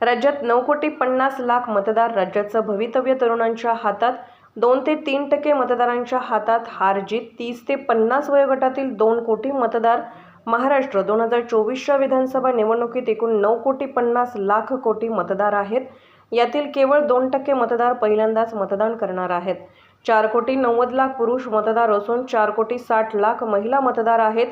राज्यात नऊ कोटी पन्नास लाख मतदार राज्याचं भवितव्य तरुणांच्या हातात. दोन ते तीन टक्के मतदारांच्या हातात हार जीत. तीस ते पन्नास वयोगटातील दोन कोटी मतदार महाराष्ट्र. दोन हजार चोवीसच्या विधानसभा निवडणुकीत एकूण नऊ कोटी पन्नास लाख कोटी मतदार आहेत. यातील केवळ दोन टक्के मतदार पहिल्यांदाच मतदान करणार आहेत. चार कोटी नव्वद लाख पुरुष मतदार असून चार कोटी साठ लाख महिला मतदार आहेत.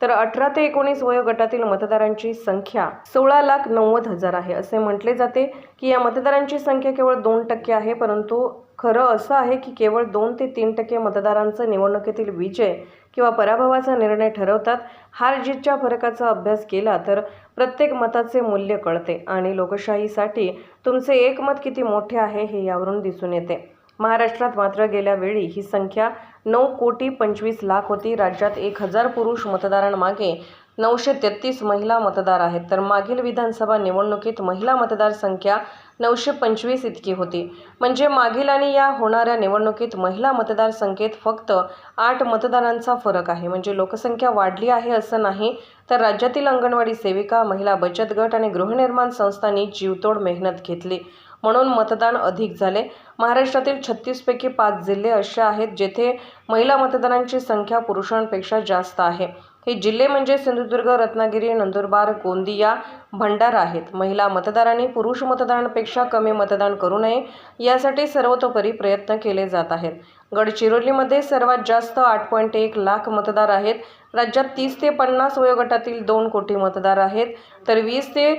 तर अठरा ते एकोणीस वयोगटातील मतदारांची संख्या सोळा लाख नव्वद हजार आहे. असे म्हटले जाते की या मतदारांची संख्या केवळ दोन टक्के आहे परंतु खरं असं आहे की केवळ दोन ते तीन टक्के मतदारांचं निवडणुकीतील विजय किंवा पराभवाचा निर्णय ठरवतात. हार जीतच्या फरकाचा अभ्यास केला तर प्रत्येक मताचे मूल्य कळते आणि लोकशाहीसाठी तुमचे एक मत किती मोठे आहे हे यावरून दिसून येते. महाराष्ट्रात मात्र गेल्या वेळी ही संख्या नऊ कोटी पंचवीस लाख होती. राज्यात एक हजार पुरुष मतदारांमागे नऊशे तेहतीस महिला मतदार आहेत. तर मागील विधानसभा निवडणुकीत महिला मतदार संख्या नऊशे पंचवीस इतकी होती. म्हणजे मागील आणि या होणाऱ्या निवडणुकीत महिला मतदार संख्येत फक्त आठ मतदारांचा फरक आहे. म्हणजे लोकसंख्या वाढली आहे असं नाही तर राज्यातील अंगणवाडी सेविका महिला बचत गट आणि गृहनिर्माण संस्थांनी जीवतोड मेहनत घेतली. म्हणून मतदान अधिक झाले. महाराष्ट्रातील छत्तीसपैकी पाच जिल्हे असे आहेत जेथे महिला मतदारांची संख्या पुरुषांपेक्षा जास्त आहे. हे जिल्हे म्हणजे सिंधुदुर्ग रत्नागिरी नंदुरबार गोंदिया भंडारा आहेत. महिला मतदारांनी पुरुष मतदारांपेक्षा कमी मतदान करू नये यासाठी सर्वतोपरी प्रयत्न केले जात आहेत. गडचिरोलीमध्ये सर्वात जास्त आठ पॉईंट एक लाख मतदार आहेत. राज्यात तीस ते पन्नास वयोगटातील दोन कोटी मतदार आहेत. तर वीस ते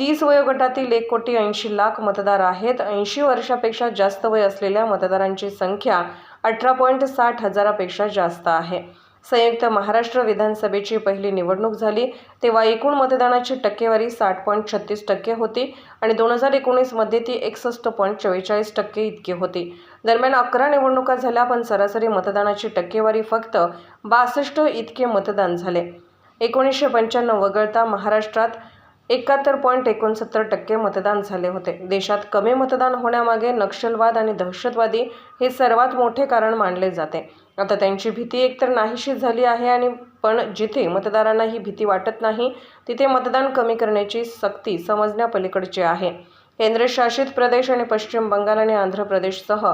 तीस वयोगटातील एक कोटी ऐंशी लाख मतदार आहेत. ऐंशी वर्षापेक्षा जास्त वय असलेल्या मतदारांची संख्या अठरा पॉईंट साठ हजारापेक्षा जास्त आहे. संयुक्त महाराष्ट्र विधानसभेची पहिली निवडणूक झाली. तेव्हा एकूण मतदानाची टक्केवारी साठ पॉईंट छत्तीस टक्के होती आणि दोन हजार एकोणीसमध्ये ती एकसष्ट पॉईंट चव्वेचाळीस टक्के इतकी होती. दरम्यान अकरा निवडणुका झाल्या पण सरासरी मतदानाची टक्केवारी फक्त बासष्ट इतके मतदान झाले. एकोणीसशे पंच्याण्णव वगळता महाराष्ट्रात एकाहत्तर पॉईंट एकोणसत्तर टक्के मतदान झाले होते. देशात कमी मतदान होण्यामागे नक्षलवाद आणि दहशतवादी हे सर्वात मोठे कारण मानले जाते. आता त्यांची भीती एकतर नाहीशी झाली आहे आणि पण जिथे मतदारांना ही भीती वाटत नाही तिथे मतदान कमी करण्याची सक्ती समजण्यापलीकडची आहे. केंद्रशासित प्रदेश आणि पश्चिम बंगाल आणि आंध्र प्रदेशसह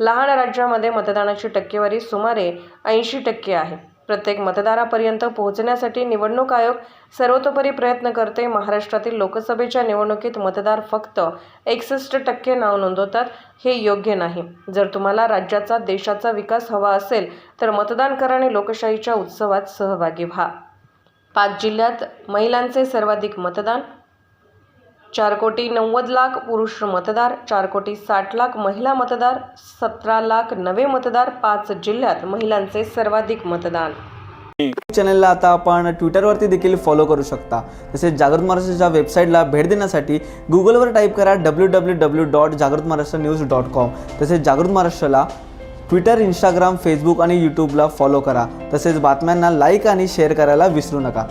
लहान राज्यामध्ये मतदानाची टक्केवारी सुमारे ऐंशी टक्के आहे. प्रत्येक मतदारापर्यंत पोहोचण्यासाठी निवडणूक आयोग सर्वतोपरी प्रयत्न करते. महाराष्ट्रातील लोकसभेच्या निवडणुकीत मतदार फक्त एकसष्ट टक्के नाव नोंदवतात हे योग्य नाही. जर तुम्हाला राज्याचा देशाचा विकास हवा असेल तर मतदान करा आणि लोकशाहीच्या उत्सवात सहभागी व्हा. पाच जिल्ह्यात महिलांचे सर्वाधिक मतदान चार कोटी नव्वद लाख पुरुष मतदार चार कोटी साठ लाख महिला मतदार सतरा लाख नवे मतदार पाच जिल्ह्यात महिलांचे सर्वाधिक मतदान. चॅनलला आता आपण ट्विटरवरती देखील फॉलो करू शकता. तसेच जागृत महाराष्ट्राच्या वेबसाईटला भेट देण्यासाठी गुगलवर टाईप करा डब्ल्यू डब्ल्यू डब्ल्यू डॉट जागृत महाराष्ट्र न्यूज डॉट कॉम तसेच जागृत महाराष्ट्राला ट्विटर इंस्टाग्राम फेसबुक आणि यूट्यूबला फॉलो करा. तसेच बातम्यांना लाईक आणि शेअर करायला विसरू नका.